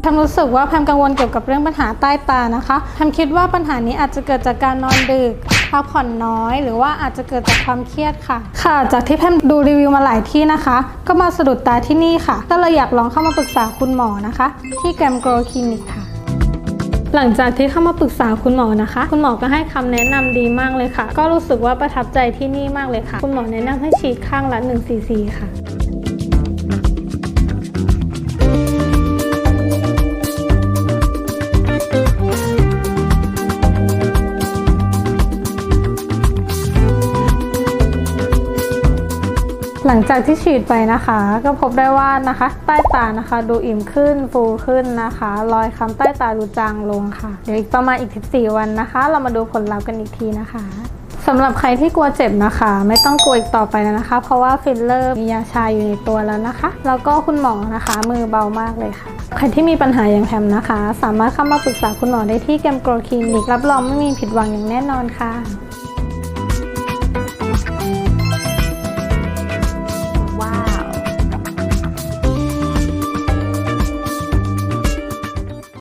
แพมรู้สึกว่าแพมกังวลเกี่ยวกับเรื่องปัญหาใต้ตานะคะแพมคิดว่าปัญหานี้อาจจะเกิดจากการนอนดึกพักผ่อนน้อย หรือว่าอาจจะเกิดจากความเครียดค่ะ ค่ะ จากที่แพมดูรีวิวมาหลายที่นะคะ ก็มาสะดุดตาที่นี่ค่ะ ก็เลยอยากลองเข้ามาปรึกษาคุณหมอนะคะ ที่แกรมโกรคลินิกค่ะหลังจากที่เข้ามาปรึกษาคุณหมอนะคะ คุณหมอก็ให้คำแนะนำดีมากเลยค่ะ ก็รู้สึกว่าประทับใจที่นี่มากเลยค่ะ คุณหมอแนะนำให้ฉีดข้างละ1ซีซีค่ะ หลังจากที่ฉีดไปนะคะ ก็พบได้ว่านะคะ ใต้ตานะคะ ดูอิ่มขึ้นฟูขึ้นนะคะ รอยค้ำใต้ตาดูจางลงค่ะ เดี๋ยวอีกประมาณอีก 14 วันนะคะ เรามาดูผลลัพธ์กันอีกทีนะคะสำหรับใครที่กลัวเจ็บนะคะ ไม่ต้องกลัวอีกต่อไปแล้วนะคะ เพราะว่าฟิลเลอร์มียาชาอยู่ในตัวแล้วนะคะ แล้วก็คุณหมอนะคะ มือเบามากเลยค่ะ ใครที่มีปัญหาอย่างแพมนะคะ สามารถเข้ามาปรึกษาคุณหมอได้ที่แกมโกรคลินิกรับรองไม่มีผิดหวังอย่างแน่นอนค่ะ